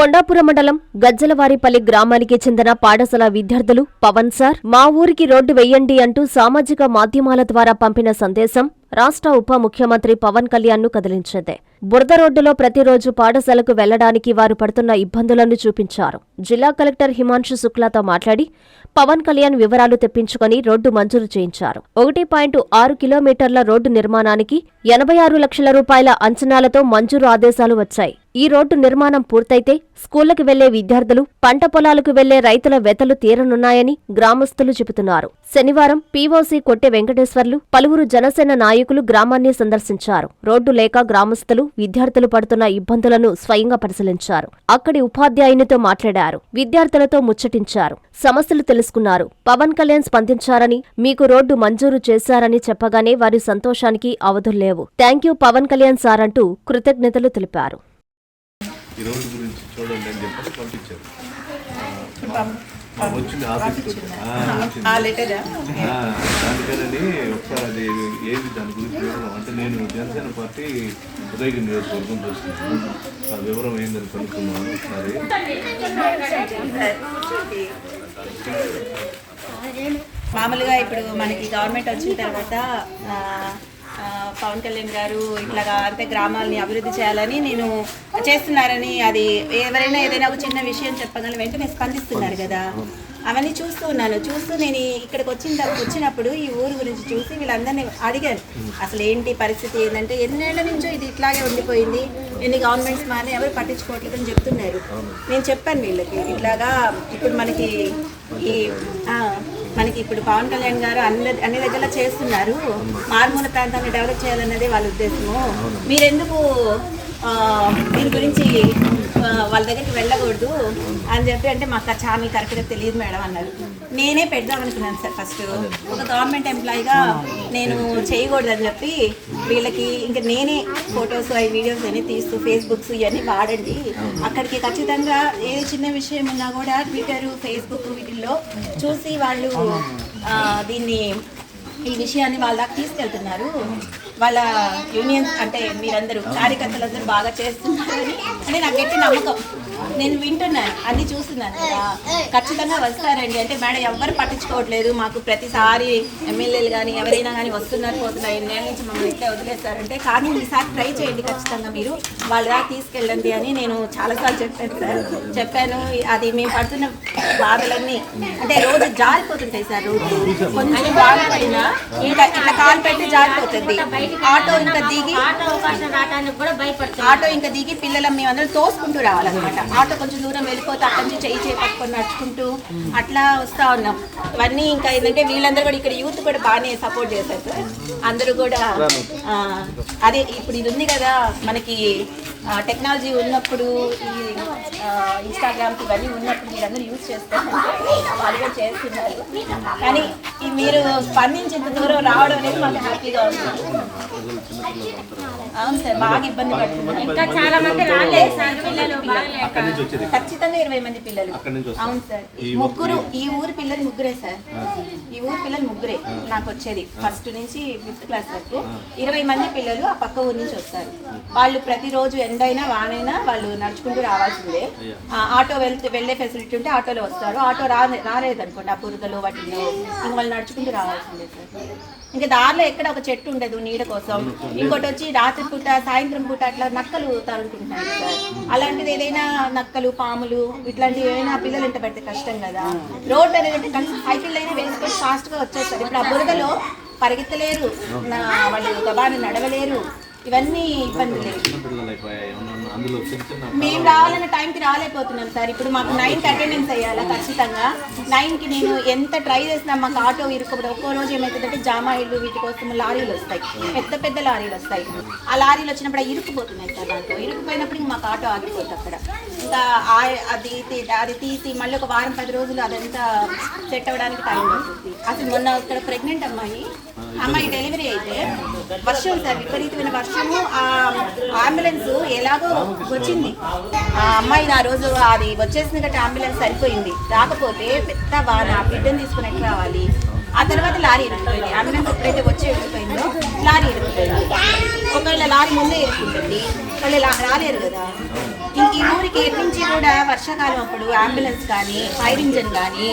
కొండాపురం మండలం గజ్జలవారిపల్లి గ్రామానికి చెందిన పాఠశాల విద్యార్థులు పవన్ సార్ మా ఊరికి రోడ్డు వెయ్యండి అంటూ సామాజిక మాధ్యమాల ద్వారా పంపిన సందేశం రాష్ట్ర ఉప ముఖ్యమంత్రి పవన్ కళ్యాణ్ను కదిలించింది. బురద రోడ్డులో ప్రతిరోజు పాఠశాలకు వెళ్ళడానికి వారు పడుతున్న ఇబ్బందులను చూపించారు. జిల్లా కలెక్టర్ హిమాంశు శుక్లాతో మాట్లాడి పవన్ కళ్యాణ్ వివరాలు తెప్పించుకొని రోడ్డు మంజూరు చేయించారు. ఒకటి పాయింట్ ఆరు కిలోమీటర్ల రోడ్డు నిర్మాణానికి ఎనభై ఆరు లక్షల రూపాయల అంచనాలతో మంజూరు ఆదేశాలు వచ్చాయి. ఈ రోడ్డు నిర్మాణం పూర్తయితే స్కూళ్ళకు వెళ్ళే విద్యార్థులు పంట పొలాలకు వెళ్ళే రైతుల వెతలు తీరనున్నాయని గ్రామస్తులు చెబుతున్నారు. శనివారం పీఓసీ కొట్టె వెంకటేశ్వర్లు పలువురు జనసేన నాయకులు గ్రామాన్ని సందర్శించారు. రోడ్డు లేక గ్రామస్తులు విద్యార్థులు పడుతున్న ఇబ్బందులను స్వయంగా పరిశీలించారు. అక్కడి ఉపాధ్యాయునితో మాట్లాడారు. విద్యార్థులతో ముచ్చటించారు. సమస్యలు తెలుసుకున్నారు. పవన్ కళ్యాణ్ స్పందించారని మీకు రోడ్డు మంజూరు చేశారని చెప్పగానే వారి సంతోషానికి అవధుల్లేవు thank you Pawan Kalyan sir అంటూ కృతజ్ఞతలు తెలిపారు. ఈ రోడ్డు గురించి చూడండి అని చెప్పేసి పంపించారు. వచ్చింది ఆఫీస్ వచ్చింది. ఆ లెటర్? ఆ, దానికని ఒకసారి అది ఏది దాని గురించి వివరం అంటే నేను జనసేన పార్టీ ఉదయగిరి నియోజకవర్గం చూస్తున్నాను ఆ వివరం ఏందని కనుక్కున్నాను ఒకసారి. మామూలుగా ఇప్పుడు మనకి గవర్నమెంట్ వచ్చిన తర్వాత పవన్ కళ్యాణ్ గారు ఇట్లాగా అంటే గ్రామాలని అభివృద్ధి చేయాలని నేను చేస్తున్నారని అది ఎవరైనా ఏదైనా ఒక చిన్న విషయం చెప్పగలను వెంటనే స్పందిస్తున్నారు కదా. అవన్నీ చూస్తూ ఉన్నాను. చూస్తూ నేను ఇక్కడికి వచ్చిన తర్వాత వచ్చినప్పుడు ఈ ఊరు గురించి చూసి వీళ్ళందరినీ అడిగాను. అసలు ఏంటి పరిస్థితి ఏంటంటే ఎన్నేళ్ళ నుంచో ఇది ఇట్లాగే ఉండిపోయింది. ఎన్ని గవర్నమెంట్స్ మారినా ఎవరు పట్టించుకోవట్లేదు అని చెప్తున్నారు. నేను చెప్పాను వీళ్ళకి ఇట్లాగా ఇప్పుడు మనకి ఈ మనకి ఇప్పుడు పవన్ కళ్యాణ్ గారు అన్ని అన్ని దగ్గర చేస్తున్నారు. మారుమూల ప్రాంతాన్ని డెవలప్ చేయాలన్నదే వాళ్ళ ఉద్దేశము. మీరెందుకు దీని గురించి వాళ్ళ దగ్గరికి వెళ్ళకూడదు అని చెప్పి అంటే మాకు ఆ ఛానల్ కరెక్ట్గా తెలియదు మేడం అన్నారు. నేనే పెడదాం అనుకున్నాను సార్ ఫస్ట్ ఒక గవర్నమెంట్ ఎంప్లాయీగా నేను చేయకూడదు అని చెప్పి వీళ్ళకి ఇంకా నేనే ఫొటోస్ అవి వీడియోస్ అన్ని తీస్తూ ఫేస్బుక్స్ ఇవన్నీ వాడండి. అక్కడికి ఖచ్చితంగా ఏ చిన్న విషయం ఉన్నా కూడా ట్విట్టర్ ఫేస్బుక్ వీటిల్లో చూసి వాళ్ళు దీన్ని ఈ విషయాన్ని వాళ్ళ దాకా తీసుకెళ్తున్నారు. వాళ్ళ యూనియన్స్ అంటే మీరందరూ కార్యకర్తలందరూ బాగా చేస్తున్నారని అంటే నాకు గట్టి నమ్మకం. నేను వింటున్నాను. అన్ని చూస్తున్నాను కదా. ఖచ్చితంగా వస్తారండి. అంటే మేడం ఎవ్వరు పట్టించుకోవట్లేదు. మాకు ప్రతిసారి ఎమ్మెల్యేలు కానీ ఎవరైనా కానీ వస్తున్నారు పోతున్నారు. ఎన్నేళ్ళ నుంచి మమ్మల్ని ఇట్లే వదిలేస్తారంటే కానీ ఈసారి ట్రై చేయండి ఖచ్చితంగా మీరు. వాళ్ళ దాకా తీసుకెళ్ళండి అని నేను చాలాసార్లు చెప్పాను సార్. చెప్పాను. అది మేము పడుతున్న బాధలన్నీ. అంటే రోజు జారిపోతుంటాయి సార్ రోడ్డు. కొంచెం జారిపోయినా ఇట్లా ఇట్లా కాలు పెట్టి జారిపోతుంది. ఆటో ఇంకా దిగి ఆటో ఇంకా దిగి పిల్లలు మేమందరం తోసుకుంటూ రావాలన్నమాట. ఆటో కొంచెం దూరం వెళ్ళిపోతే అక్కడి నుంచి చేయి చేపట్టుకొని నడుచుకుంటూ అట్లా వస్తూ ఉన్నాం. ఇవన్నీ ఇంకా ఏంటంటే వీళ్ళందరూ కూడా ఇక్కడ యూత్ కూడా బాగానే సపోర్ట్ చేశారు సార్. అందరూ కూడా అదే ఇప్పుడు ఇది ఉంది కదా మనకి టెక్నాలజీ ఉన్నప్పుడు ఈ ఇన్స్టాగ్రామ్స్ ఇవన్నీ ఉన్నప్పుడు మీరందరూ యూజ్ చేస్తారు వాళ్ళు కూడా చేస్తున్నారు. కానీ మీరు స్పందించేంత దూరం రావడం అనేది మాకు హ్యాపీగా ఉంది. అవును సార్ బాగా ఇబ్బంది పడుతుంది ఇంకా చాలా మంది రాలేదు సార్ పిల్లలు బాగా అక్కడి నుంచి వచ్చేది ఖచ్చితంగా ఇరవై మంది పిల్లలు. అక్కడి నుంచి వస్తారు. అవును సార్. ముగ్గురు ఈ ఊరు పిల్లలు ముగ్గురే సార్. ఈ ఊరు పిల్లలు ముగ్గురే నాకు వచ్చేది. ఫస్ట్ నుంచి ఫిఫ్త్ క్లాస్ వరకు ఇరవై మంది పిల్లలు ఆ పక్క ఊరు నుంచి వస్తారు. వాళ్ళు ప్రతిరోజు ఎండైనా వానైనా వాళ్ళు నడుచుకుంటూ రావాల్సిందే. ఆటో వెళ్తే వెళ్ళే ఫెసిలిటీ ఉంటే ఆటోలో వస్తారు. ఆటో రాలేదు అనుకోండి ఆ బురదలో వాటిలో ఇంక వాళ్ళు నడుచుకుంటూ రావాల్సిందే సార్. ఇంకా దారిలో ఎక్కడ ఒక చెట్టు ఉండదు నీడ కోసం. ఇంకోటి వచ్చి రాత్రి పూట సాయంత్రం పూట అట్లా నక్కలు తరుముకుంటున్నాయి సార్. అలాంటిది ఏదైనా నక్కలు పాములు ఇట్లాంటివి ఏమైనా పిల్లలు ఇంట పెడితే కష్టం కదా. రోడ్ అనేది సైకిల్ అయినా వేసుకొని ఫాస్ట్గా వచ్చేస్తారు. ఇప్పుడు ఆ బురదలో పరిగెత్తలేరు. నా- వాళ్ళు గబాను నడవలేరు. ఇవన్నీ ఇబ్బందులు. మేము రావాలన్న టైంకి రాలేకపోతున్నాం సార్. ఇప్పుడు మాకు నైన్కి అటెండెన్స్ అయ్యాలా ఖచ్చితంగా. నైన్కి నేను ఎంత ట్రై చేసినా మాకు ఆటో ఇరుక్కుపోతే ఒక్కో రోజు ఏమవుతుందంటే జామాయిలు వీటి కోసం లారీలు వస్తాయి. పెద్ద పెద్ద లారీలు వస్తాయి. ఆ లారీలు వచ్చినప్పుడు అవి ఇరుక్కుపోతున్నాయి సార్ దాంట్లో ఇరుక్కుపోయినప్పుడు ఇంక మాకు ఆటో ఆగిపోతుంది అక్కడ. ఇంకా అది అది తీసి మళ్ళీ ఒక వారం పది రోజులు అదంతా సెట్ అవ్వడానికి టైం పడుతుంది. అసలు మొన్న ఇక్కడ ప్రెగ్నెంట్ అమ్మాయి. అమ్మాయి డెలివరీ అయితే వర్షం సార్. విపరీతమైన వర్షము. ఆ అంబులెన్స్ ఎలాగో వచ్చింది. ఆ అమ్మాయి ఆ రోజు అది వచ్చేసింది గట్టి అంబులెన్స్ సరిపోయింది. రాకపోతే పెద్ద వాన బిడ్డను తీసుకుని ఎట్లా రావాలి. ఆ తర్వాత లారీ ఇరుక్కుపోయింది. అంబులెన్స్ ఎప్పుడైతే వచ్చి ఇరుక్కుపోయిందో లారీ ఇరుక్కుపోయింది. ఒకవేళ లారీ ముందే మళ్ళీ లా- రాలేరు కదా. ఈ- ఈ ఊరికి ఎటు నుంచి కూడా వర్షాకాలం అప్పుడు అంబులెన్స్ కానీ ఫైర్ ఇంజన్ కానీ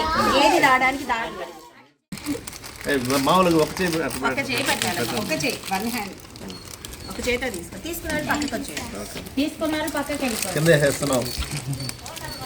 ఏది రావడానికి దారి మామూలుగా ఒక చేయి ఒక్క చేయి వన్ హ్యాండ్ ఒక చేతితో తీసుకో తీసుకున్నాడు పక్కకు వచ్చేయండి తీసుకున్నారు పక్కకి వెళ్ళిపోయారు కింద ఇస్తారు